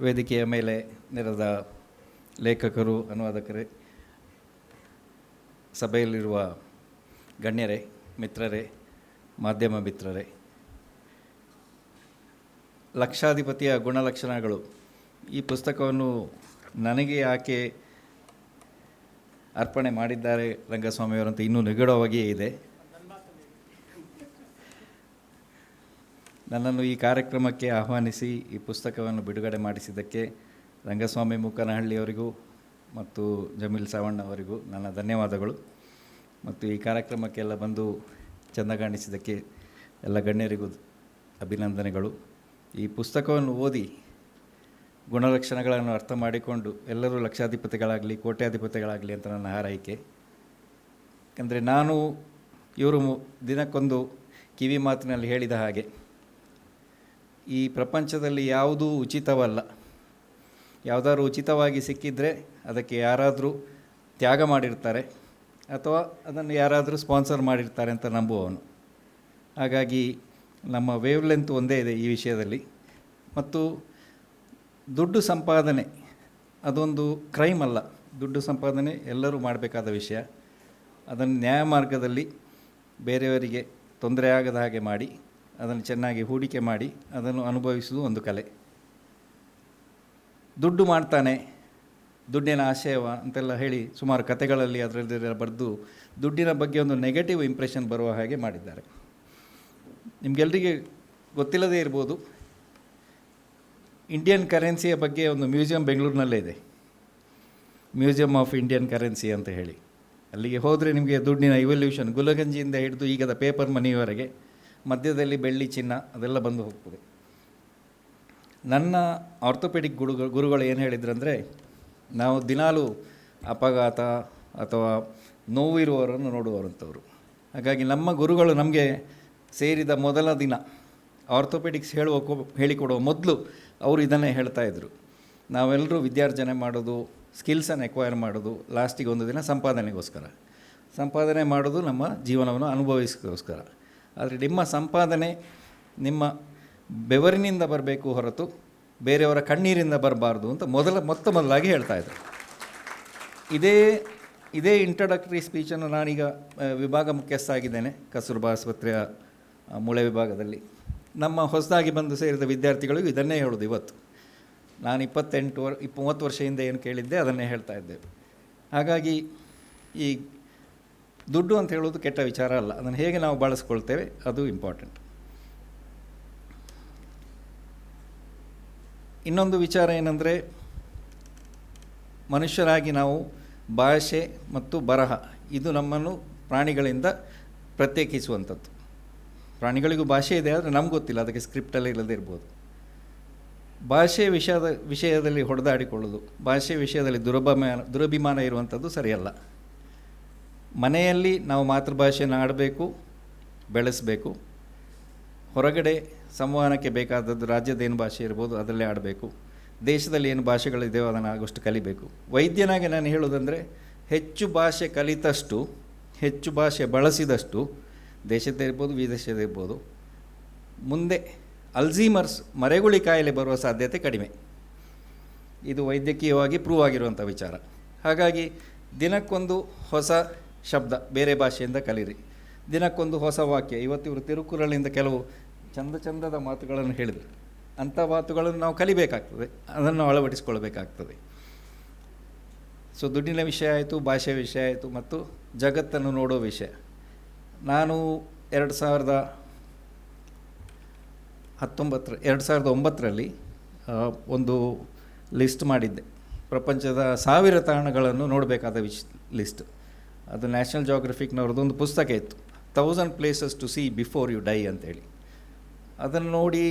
ವೇದಿಕೆಯ ಮೇಲೆ ನೆರೆದ ಲೇಖಕರು, ಅನುವಾದಕರೇ, ಸಭೆಯಲ್ಲಿರುವ ಗಣ್ಯರೇ, ಮಿತ್ರರೇ, ಮಾಧ್ಯಮ ಮಿತ್ರರೇ, ಲಕ್ಷಾಧಿಪತಿಯ ಗುಣಲಕ್ಷಣಗಳು. ಈ ಪುಸ್ತಕವನ್ನು ನನಗೆ ಯಾಕೆ ಅರ್ಪಣೆ ಮಾಡಿದ್ದಾರೆ ರಂಗಸ್ವಾಮಿಯವರಂತ ಇನ್ನೂ ನಿಗೂಢವಾಗಿಯೇ ಇದೆ. ನನ್ನನ್ನು ಈ ಕಾರ್ಯಕ್ರಮಕ್ಕೆ ಆಹ್ವಾನಿಸಿ ಈ ಪುಸ್ತಕವನ್ನು ಬಿಡುಗಡೆ ಮಾಡಿಸಿದ್ದಕ್ಕೆ ರಂಗಸ್ವಾಮಿ ಮುಕ್ಕನಹಳ್ಳಿಯವರಿಗೂ ಮತ್ತು ಜಮೀಲ್ ಸಾವಣ್ಣ ಅವರಿಗೂ ನನ್ನ ಧನ್ಯವಾದಗಳು. ಮತ್ತು ಈ ಕಾರ್ಯಕ್ರಮಕ್ಕೆಲ್ಲ ಬಂದು ಚೆಂದ ಕಾಣಿಸಿದ್ದಕ್ಕೆ ಎಲ್ಲ ಗಣ್ಯರಿಗೂ ಅಭಿನಂದನೆಗಳು. ಈ ಪುಸ್ತಕವನ್ನು ಓದಿ ಗುಣಲಕ್ಷಣಗಳನ್ನು ಅರ್ಥ ಮಾಡಿಕೊಂಡು ಎಲ್ಲರೂ ಲಕ್ಷಾಧಿಪತಿಗಳಾಗಲಿ, ಕೋಟ್ಯಾಧಿಪತಿಗಳಾಗಲಿ ಅಂತ ನನ್ನ ಹಾರೈಕೆ. ಯಾಕಂದರೆ ನಾನು ಇವರು ದಿನಕ್ಕೊಂದು ಕಿವಿ ಮಾತಿನಲ್ಲಿ ಹೇಳಿದ ಹಾಗೆ ಈ ಪ್ರಪಂಚದಲ್ಲಿ ಯಾವುದೂ ಉಚಿತವಲ್ಲ. ಯಾವುದಾದ್ರೂ ಉಚಿತವಾಗಿ ಸಿಕ್ಕಿದರೆ ಅದಕ್ಕೆ ಯಾರಾದರೂ ತ್ಯಾಗ ಮಾಡಿರ್ತಾರೆ ಅಥವಾ ಅದನ್ನು ಯಾರಾದರೂ ಸ್ಪಾನ್ಸರ್ ಮಾಡಿರ್ತಾರೆ ಅಂತ ನಂಬುವವನು. ಹಾಗಾಗಿ ನಮ್ಮ ವೇವ್ ಲೆಂತ್ ಒಂದೇ ಇದೆ ಈ ವಿಷಯದಲ್ಲಿ. ಮತ್ತು ದುಡ್ಡು ಸಂಪಾದನೆ, ಅದೊಂದು ಕ್ರೈಮ್ ಅಲ್ಲ. ದುಡ್ಡು ಸಂಪಾದನೆ ಎಲ್ಲರೂ ಮಾಡಬೇಕಾದ ವಿಷಯ. ಅದನ್ನು ನ್ಯಾಯ ಮಾರ್ಗದಲ್ಲಿ ಬೇರೆಯವರಿಗೆ ತೊಂದರೆ ಆಗದ ಹಾಗೆ ಮಾಡಿ ಅದನ್ನು ಚೆನ್ನಾಗಿ ಹೂಡಿಕೆ ಮಾಡಿ ಅದನ್ನು ಅನುಭವಿಸುವುದು ಒಂದು ಕಲೆ. ದುಡ್ಡು ಮಾಡ್ತಾನೆ, ದುಡ್ಡಿನ ಆಶಯವ ಅಂತೆಲ್ಲ ಹೇಳಿ ಸುಮಾರು ಕತೆಗಳಲ್ಲಿ ಅದರಲ್ಲಿ ಬರೆದು ದುಡ್ಡಿನ ಬಗ್ಗೆ ಒಂದು ನೆಗೆಟಿವ್ ಇಂಪ್ರೆಷನ್ ಬರುವ ಹಾಗೆ ಮಾಡಿದ್ದಾರೆ. ನಿಮಗೆಲ್ಲರಿಗೆ ಗೊತ್ತಿಲ್ಲದೇ ಇರ್ಬೋದು ಇಂಡಿಯನ್ ಕರೆನ್ಸಿಯ ಬಗ್ಗೆ ಒಂದು ಮ್ಯೂಸಿಯಂ ಬೆಂಗಳೂರಿನಲ್ಲೇ ಇದೆ. ಮ್ಯೂಸಿಯಂ ಆಫ್ ಇಂಡಿಯನ್ ಕರೆನ್ಸಿ ಅಂತ ಹೇಳಿ. ಅಲ್ಲಿಗೆ ಹೋದರೆ ನಿಮಗೆ ದುಡ್ಡಿನ ಇವಲ್ಯೂಷನ್ ಗುಲಗಂಜಿಯಿಂದ ಹಿಡಿದು ಈಗದ ಪೇಪರ್ ಮನಿಯವರೆಗೆ ಮಧ್ಯದಲ್ಲಿ ಬೆಳ್ಳಿ ಚಿನ್ನ ಅದೆಲ್ಲ ಬಂದು ಹೋಗ್ತದೆ. ನನ್ನ ಆರ್ಥೋಪೆಡಿಕ್ ಗುರು ಗುರುಗಳು ಏನು ಹೇಳಿದ್ರು ಅಂದರೆ ನಾವು ದಿನಾಲೂ ಅಪಘಾತ ಅಥವಾ ನೋವಿರುವವರನ್ನು ನೋಡುವರಂಥವ್ರು ಹಾಗಾಗಿ ನಮ್ಮ ಗುರುಗಳು ನಮಗೆ ಸೇರಿದ ಮೊದಲ ದಿನ ಆರ್ಥೋಪೆಡಿಕ್ಸ್ ಹೇಳುವ ಹೇಳಿಕೊಡುವ ಮೊದಲು ಅವರು ಇದನ್ನೇ ಹೇಳ್ತಾ ಇದ್ದರು ನಾವೆಲ್ಲರೂ ವಿದ್ಯಾರ್ಜನೆ ಮಾಡೋದು ಸ್ಕಿಲ್ಸನ್ನು ಎಕ್ವೈರ್ ಮಾಡೋದು ಲಾಸ್ಟಿಗೆ ಒಂದು ದಿನ ಸಂಪಾದನೆಗೋಸ್ಕರ. ಸಂಪಾದನೆ ಮಾಡೋದು ನಮ್ಮ ಜೀವನವನ್ನು ಅನುಭವಿಸೋಸ್ಕರ ಆದರೆ ನಿಮ್ಮ ಸಂಪಾದನೆ ನಿಮ್ಮ ಬೆವರಿನಿಂದ ಬರಬೇಕು ಹೊರತು ಬೇರೆಯವರ ಕಣ್ಣೀರಿಂದ ಬರಬಾರ್ದು ಅಂತ ಮೊದಲ ಮೊತ್ತ ಮೊದಲಾಗಿ ಹೇಳ್ತಾ ಇದ್ದರು ಇದೇ ಇದೇ ಇಂಟ್ರಡಕ್ಟರಿ ಸ್ಪೀಚನ್ನು ನಾನೀಗ ವಿಭಾಗ ಮುಖ್ಯಸ್ಥ ಆಗಿದ್ದೇನೆ ಕಸೂರ್ಬಾ ಆಸ್ಪತ್ರೆಯ ಮೂಳೆ ವಿಭಾಗದಲ್ಲಿ. ನಮ್ಮ ಹೊಸದಾಗಿ ಬಂದು ಸೇರಿದ ವಿದ್ಯಾರ್ಥಿಗಳಿಗೂ ಇದನ್ನೇ ಹೇಳೋದು ಇವತ್ತು. ನಾನು ಇಪ್ಪತ್ತೆಂಟು ವರ್ ಇಪ್ಪ ಮೂವತ್ತು ವರ್ಷ ಏನು ಕೇಳಿದ್ದೆ ಅದನ್ನೇ ಹೇಳ್ತಾ ಇದ್ದೆ ಹಾಗಾಗಿ ಈ ದುಡ್ಡು ಅಂತ ಹೇಳೋದು ಕೆಟ್ಟ ವಿಚಾರ ಅಲ್ಲ. ಅದನ್ನು ಹೇಗೆ ನಾವು ಬಳಸ್ಕೊಳ್ತೇವೆ, ಅದು ಇಂಪಾರ್ಟೆಂಟ್ ಇನ್ನೊಂದು ವಿಚಾರ ಏನಂದರೆ, ಮನುಷ್ಯರಾಗಿ ನಾವು ಭಾಷೆ ಮತ್ತು ಬರಹ, ಇದು ನಮ್ಮನ್ನು ಪ್ರಾಣಿಗಳಿಂದ ಪ್ರತ್ಯೇಕಿಸುವಂಥದ್ದು. ಪ್ರಾಣಿಗಳಿಗೂ ಭಾಷೆ ಇದೆ ಆದರೆ ನಮ್ಗೆ ಗೊತ್ತಿಲ್ಲ, ಅದಕ್ಕೆ ಸ್ಕ್ರಿಪ್ಟಲ್ಲಿ ಇಲ್ಲದೇ ಇರ್ಬೋದು. ಭಾಷೆ ವಿಷಯದ, ವಿಷಯದಲ್ಲಿ ಹೊಡೆದಾಡಿಕೊಳ್ಳೋದು ಭಾಷೆ ವಿಷಯದಲ್ಲಿ ದುರಭಿಮಾನ ದುರಭಿಮಾನ ಇರುವಂಥದ್ದು ಸರಿಯಲ್ಲ. ಮನೆಯಲ್ಲಿ ನಾವು ಮಾತೃಭಾಷೆಯನ್ನು ಆಡಬೇಕು, ಬೆಳೆಸಬೇಕು. ಹೊರಗಡೆ ಸಂವಹನಕ್ಕೆ ಬೇಕಾದದ್ದು ರಾಜ್ಯದ ಏನು ಭಾಷೆ ಇರ್ಬೋದು, ಅದರಲ್ಲೇ ಆಡಬೇಕು. ದೇಶದಲ್ಲಿ ಏನು ಭಾಷೆಗಳಿದೆಯೋ ಅದನ್ನು ಆಗೋಷ್ಟು ಕಲಿಬೇಕು. ವೈದ್ಯನಾಗಿ ನಾನು ಹೇಳೋದಂದರೆ ಹೆಚ್ಚು ಭಾಷೆ ಕಲಿತಷ್ಟು, ಹೆಚ್ಚು ಭಾಷೆ ಬಳಸಿದಷ್ಟು ದೇಶದ ಇರ್ಬೋದು ವಿದೇಶದ ಇರ್ಬೋದು, ಮುಂದೆ ಅಲ್ಝೀಮರ್ಸ್ ಮರೆಗುಳಿ ಕಾಯಿಲೆ ಬರುವ ಸಾಧ್ಯತೆ ಕಡಿಮೆ. ಇದು ವೈದ್ಯಕೀಯವಾಗಿ ಪ್ರೂವ್ ಆಗಿರುವಂಥ ವಿಚಾರ. ಹಾಗಾಗಿ ದಿನಕ್ಕೊಂದು ಹೊಸ ಶಬ್ದ ಬೇರೆ ಭಾಷೆಯಿಂದ ಕಲೀರಿ. ದಿನಕ್ಕೊಂದು ಹೊಸ ವಾಕ್ಯ, ಇವತ್ತು ಇವರು ತಿರುಕುರಳಿಂದ ಕೆಲವು ಚಂದ ಚಂದದ ಮಾತುಗಳನ್ನು ಹೇಳಿದರು. ಅಂಥ ಮಾತುಗಳನ್ನು ನಾವು ಕಲಿಬೇಕಾಗ್ತದೆ, ಅದನ್ನು ಅಳವಡಿಸಿಕೊಳ್ಬೇಕಾಗ್ತದೆ. ಸೊ, ದುಡ್ಡಿನ ವಿಷಯ ಆಯಿತು ಭಾಷೆ ವಿಷಯ ಆಯಿತು, ಮತ್ತು ಜಗತ್ತನ್ನು ನೋಡೋ ವಿಷಯ. ನಾನು ಎರಡು ಸಾವಿರದ ಹತ್ತೊಂಬತ್ತರ, ಎರಡು ಸಾವಿರದ ಒಂಬತ್ತರಲ್ಲಿ ಒಂದು ಲಿಸ್ಟ್ ಮಾಡಿದ್ದೆ. ಪ್ರಪಂಚದ ಸಾವಿರ ತಾಣಗಳನ್ನು ನೋಡಬೇಕಾದ ವಿಶ್ ಲಿಸ್ಟ್. ಅದು ನ್ಯಾಷನಲ್ ಜಾಗ್ರಫಿಕ್ನವ್ರದ್ದೊಂದು ಪುಸ್ತಕ ಇತ್ತು. Thousand places to see before you die ಅಂತೇಳಿ. ಅದನ್ನು ನೋಡಿ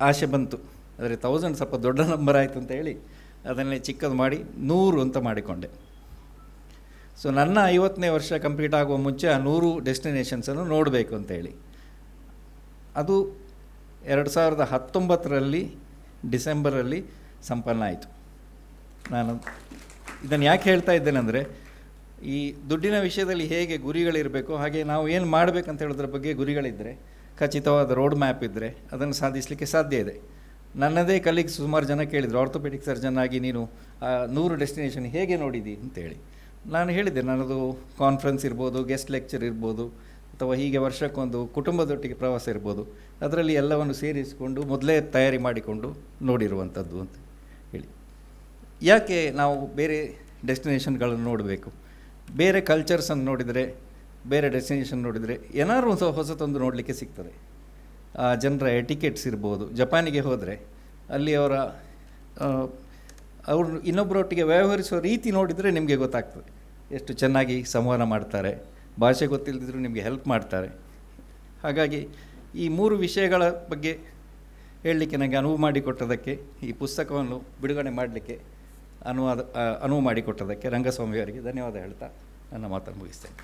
ಆಸೆ ಬಂತು. ಆದರೆ ತೌಸಂಡ್ ಸ್ವಲ್ಪ ದೊಡ್ಡ ನಂಬರ್ ಆಯಿತು ಅಂತ ಹೇಳಿ ಅದನ್ನೇ ಚಿಕ್ಕದು ಮಾಡಿ ನೂರು ಅಂತ ಮಾಡಿಕೊಂಡೆ. ಸೊ ನನ್ನ ಐವತ್ತನೇ ವರ್ಷ ಕಂಪ್ಲೀಟ್ ಆಗುವ ಮುಂಚೆ ಆ ನೂರು ಡೆಸ್ಟಿನೇಷನ್ಸನ್ನು ನೋಡಬೇಕು ಅಂತೇಳಿ ಅದು ಎರಡು ಸಾವಿರದ ಹತ್ತೊಂಬತ್ತರಲ್ಲಿ ಡಿಸೆಂಬರಲ್ಲಿ ಸಂಪನ್ನ ಆಯಿತು. ನಾನು ಇದನ್ನು ಯಾಕೆ ಹೇಳ್ತಾ ಇದ್ದೇನೆಂದರೆ ಈ ದುಡ್ಡಿನ ವಿಷಯದಲ್ಲಿ ಹೇಗೆ ಗುರಿಗಳಿರಬೇಕು ಹಾಗೆ ನಾವು ಏನು ಮಾಡಬೇಕಂತ ಹೇಳೋದ್ರ ಬಗ್ಗೆ ಗುರಿಗಳಿದ್ದರೆ ಖಚಿತವಾದ ರೋಡ್ ಮ್ಯಾಪ್ ಇದ್ದರೆ ಅದನ್ನು ಸಾಧಿಸಲಿಕ್ಕೆ ಸಾಧ್ಯ ಇದೆ. ನನ್ನದೇ ಕಲೀಗ್ ಸುಮಾರು ಜನ ಕೇಳಿದರು ಆರ್ಥೋಪೆಡಿಕ್ ಸರ್ಜನ್ ಆಗಿ ನೀನು ನೂರು ಡೆಸ್ಟಿನೇಷನ್ ಹೇಗೆ ನೋಡಿದಿ ಅಂತೇಳಿ. ನಾನು ಹೇಳಿದೆ ನನ್ನದು ಕಾನ್ಫರೆನ್ಸ್ ಇರ್ಬೋದು ಗೆಸ್ಟ್ ಲೆಕ್ಚರ್ ಇರ್ಬೋದು, ಅಥವಾ ಹೀಗೆ ವರ್ಷಕ್ಕೊಂದು ಕುಟುಂಬದೊಟ್ಟಿಗೆ ಪ್ರವಾಸ ಇರ್ಬೋದು, ಅದರಲ್ಲಿ ಎಲ್ಲವನ್ನು ಸೇರಿಸಿಕೊಂಡು ಮೊದಲೇ ತಯಾರಿ ಮಾಡಿಕೊಂಡು ನೋಡಿರುವಂಥದ್ದು ಅಂತ ಹೇಳಿ. ಯಾಕೆ ನಾವು ಬೇರೆ ಡೆಸ್ಟಿನೇಷನ್ಗಳನ್ನು ನೋಡಬೇಕು? ಬೇರೆ ಕಲ್ಚರ್ಸನ್ನು ನೋಡಿದರೆ, ಬೇರೆ ಡೆಸ್ಟಿನೇಷನ್ ನೋಡಿದರೆ, ಏನಾದ್ರು ಹೊಸ ಹೊಸತೊಂದು ನೋಡಲಿಕ್ಕೆ ಸಿಗ್ತದೆ. ಆ, ಜನರ ಎಟಿಕೆಟ್ಸ್ ಇರ್ಬೋದು. ಜಪಾನಿಗೆ ಹೋದರೆ, ಅಲ್ಲಿ ಅವರ ಅವರು ಇನ್ನೊಬ್ಬರೊಟ್ಟಿಗೆ ವ್ಯವಹರಿಸುವ ರೀತಿ ನೋಡಿದರೆ ನಿಮಗೆ ಗೊತ್ತಾಗ್ತದೆ. ಎಷ್ಟು ಚೆನ್ನಾಗಿ ಸಂವಹನ ಮಾಡ್ತಾರೆ. ಭಾಷೆ ಗೊತ್ತಿಲ್ಲದಿದ್ದರೂ ನಿಮಗೆ ಹೆಲ್ಪ್ ಮಾಡ್ತಾರೆ. ಹಾಗಾಗಿ ಈ ಮೂರು ವಿಷಯಗಳ ಬಗ್ಗೆ ಹೇಳಲಿಕ್ಕೆ ನನಗೆ ಅನುವು ಮಾಡಿಕೊಟ್ಟದಕ್ಕೆ, ಈ ಪುಸ್ತಕವನ್ನು ಬಿಡುಗಡೆ ಮಾಡಲಿಕ್ಕೆ ಅನುವಾದ ಅನುವು ಮಾಡಿಕೊಟ್ಟದಕ್ಕೆ ರಂಗಸ್ವಾಮಿಯವರಿಗೆ ಧನ್ಯವಾದ ಹೇಳ್ತಾ ನನ್ನ ಮಾತನ್ನು ಮುಗಿಸ್ತೇನೆ.